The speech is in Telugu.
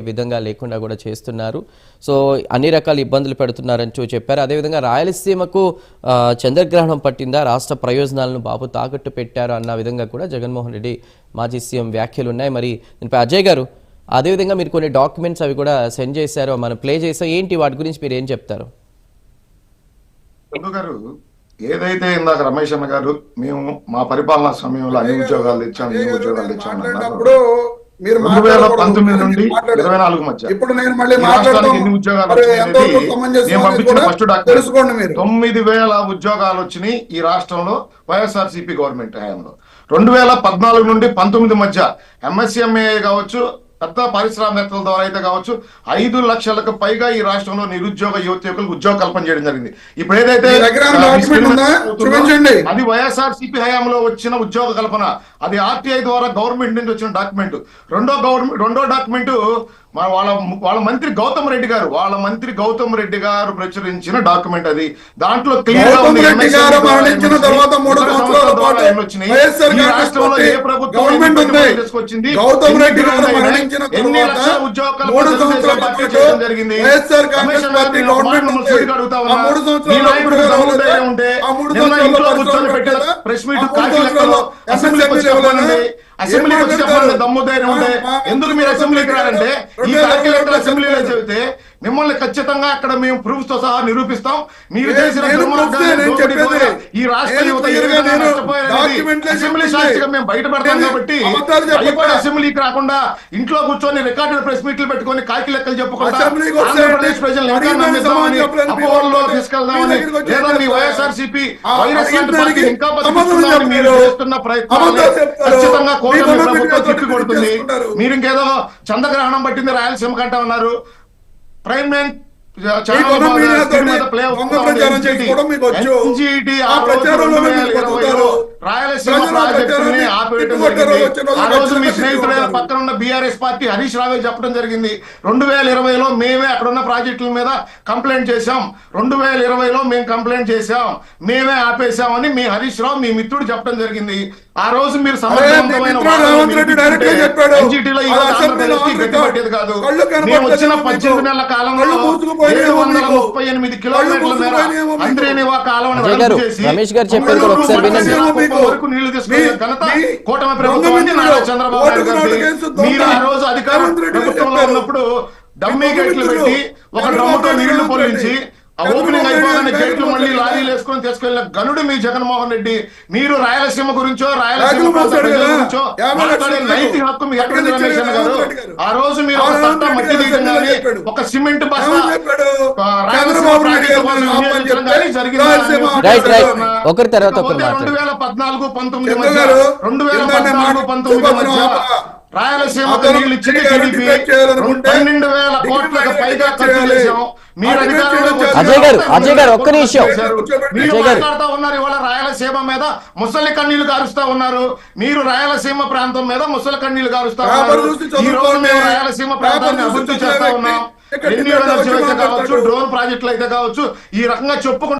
విధంగా లేకుండా కూడా చేస్తున్నారు. సో అన్ని రకాల ఇబ్బందులు పెడుతున్నారని చూ చెప్పారు. అదేవిధంగా రాయలసీమకు ఆ, చంద్రగ్రహణం పట్టిందా? రాష్ట్ర ప్రయోజనాలను బాబు తాకట్టు పెట్టారు అన్న విధంగా కూడా జగన్మోహన్ రెడ్డి మాజీ సీఎం వ్యాఖ్యలు ఉన్నాయి. మరి దీనిపై అజయ్ గారు అదేవిధంగా మీరు కొన్ని డాక్యుమెంట్స్ అవి కూడా సెండ్ చేశారు మనం ప్లే చేసాం ఏంటి వాటి గురించి మీరు ఏం చెప్తారు? గారు ఏదైతే ఇందాక రమేష్ అన్న గారు మేము మా పరిపాలనా సమయంలో అన్ని ఉద్యోగాలు తెచ్చాం ఈ ఉద్యోగాలు మాట్లాడినప్పుడు మీరు రెండు వేల మాట్లాడకూడదు. పంతొమ్మిది నుండి మాట్లాడారు. ఇరవై నాలుగు మధ్య ఇప్పుడు నేను మళ్ళీ ఎన్ని ఉద్యోగాలు ఫస్ట్. తెలుసుకోండి మీరు తొమ్మిది వేల ఉద్యోగాలు వచ్చినాయి ఈ రాష్ట్రంలో వైఎస్ఆర్సీపీ గవర్నమెంట్ హయాంలో రెండు వేల పద్నాలుగు నుండి పంతొమ్మిది మధ్య ఎంఎస్ఎంఏ కావచ్చు పెద్ద పారిశ్రామికవేత్తల ద్వారా అయితే కావచ్చు ఐదు లక్షలకు పైగా ఈ రాష్ట్రంలో నిరుద్యోగ యువతకులకు ఉద్యోగ కల్పన చేయడం జరిగింది. ఇప్పుడు ఏదైతే. అది వైఎస్ఆర్సీపీ హయాంలో వచ్చిన ఉద్యోగ కల్పన. అది ఆర్టీఐ ద్వారా గవర్నమెంట్ నుంచి వచ్చిన డాక్యుమెంట్ రెండో గవర్నమెంట్ రెండో డాక్యుమెంట్ వాళ్ళ వాళ్ళ మంత్రి గౌతమ్ రెడ్డి గారు వాళ్ళ మంత్రి గౌతమ్ రెడ్డి గారు ప్రచురించిన డాక్యుమెంట్ అది. దాంట్లో క్లియర్ గవర్నమెంట్ ఉంది. గౌతమ్ రెడ్డి గారు మరణించిన తర్వాత మూడు సంవత్సరాల వైఎస్ఆర్ కాంగ్రెస్ పార్టీ గవర్నమెంట్ మూడు సంవత్సరాలు? ప్రెస్ మీట్ అసెంబ్లీకి చెప్పండి దమ్ము ధైర్యం ఉంటే ఎందుకు మీరు అసెంబ్లీకి రారంటే? ఈ అసెంబ్లీలో చెబితే మిమ్మల్ని ఖచ్చితంగా అక్కడ మేము ప్రూఫ్తో సహా నిరూపిస్తాం మీరు చేసిన ఈ రాష్ట్ర యువత అసెంబ్లీ. సాక్షిగా మేము బయటపడతాం కాబట్టి అసెంబ్లీకి రాకుండా ఇంట్లో కూర్చొని రికార్డెడ్ ప్రెస్ మీట్లు పెట్టుకొని కాకి లెక్కలు చెప్పుకుంటా ఆంధ్రప్రదేశ్ ప్రజలు ఇంకా లేదా మీ వైరస్ మీరు. చేస్తున్న. ఖచ్చితంగా ప్రభుత్వం తిప్పి కొడుతుంది. మీరు ఇంకేదో చంద్రగ్రహణం పట్టింది రాయలసీమ కంటా ఉన్నారు ప్రైమ్ లైన్ ఈ కొన మీడియాతో దొంగ ప్రచారం చేసుకోవడం మీకు వచ్చు. ఆ ప్రచారంలో మీరు బతుకుతారు. రాయలసీమ ప్రజలు ఆ ప్రాజెక్టుని ప్రచారాన్ని ఆపేయడం తిప్పుకొట్టారు. జరిగింది. వచ్చిన రోజు ఆ రోజు మీ ఖచ్చితంగా స్నేహితుడైన తిప్పుకొట్టారు. పక్కన ఉన్న బీఆర్ఎస్ పార్టీ హరీష్ రావే చెప్పడం జరిగింది రెండు వేల ఇరవైలో మేమే అక్కడ ఉన్న ప్రాజెక్టుల మీద కంప్లైంట్ చేశాం రెండు వేల ఇరవైలో మేము కంప్లైంట్ చేశాం మేమే ఆపేశామని మీ హరీష్ రావు మీ మిత్రుడు చెప్పడం జరిగింది ఆ రోజు మీరు సమర్థవంతమైన కాదు వచ్చిన మీకు. పద్దెనిమిది నెలల కాలంలో ఏడు వందల. ముప్పై ఎనిమిది కిలోమీటర్ల మేర. అంద్రేనివా గారు, చేసి రమేష్ గారు చెప్పేది కూడా ఒకసారి వరకు నీళ్ళు తీసుకునే ఘనత కూటమి ప్రభుత్వం నారా చంద్రబాబు నాయుడు దొంగ. మీరు ఆ రోజు అధికార గారు ప్రభుత్వంలో చెప్పారు. ఉన్నప్పుడు డమ్మీ గేట్లు. పెట్టి ఒక డ్రమ్ముతో నీళ్ళు పొలించి. ఆ చంద్రబాబు ఓపెనింగ్ నాయుడు అయిపోగానే రేవంత్ గేట్లు మళ్ళీ. లారీలు వేసుకొని తీసుకెళ్ళిన గనుడు మీ జగన్మోహన్ రెడ్డి మీరు రాయలసీమ గురించో రాయలసీమ. గురించో నైతిక హక్కు ఎక్కడ గారు? ఆ రోజు మీరు ఒక మట్టి తీయడం కానీ సిమెంట్. ఒకరి తర్వాత ఒకరు. రెండు వేల పద్నాలుగు పంతొమ్మిది మధ్య రెండు వేల పద్నాలుగు పంతొమ్మిది మధ్య. రాయలసీమ పన్నెండు వేల కోట్లకు పైగా ఖర్చు చేయాలి. అజయ్ గారు, అజయ్ గారు, ఒక్క నిమిషం. మాట్లాడుతూ ఉన్నారు ఇవాళ రాయలసీమ మీద ముసలి కన్నీళ్ళు కారుస్తా ఉన్నారు. మీరు రాయలసీమ ప్రాంతం మీద ముసలి కన్నీళ్ళు కారుస్తా ఉన్నారు. ఈ రోజు. మేము రాయలసీమ ప్రాంతాన్ని అభివృద్ధి చేస్తా ఉన్నాం. డ్రోన్ ప్రాజెక్టులు అయితే కావచ్చు ఈ రకంగా చెప్పుకుంటూ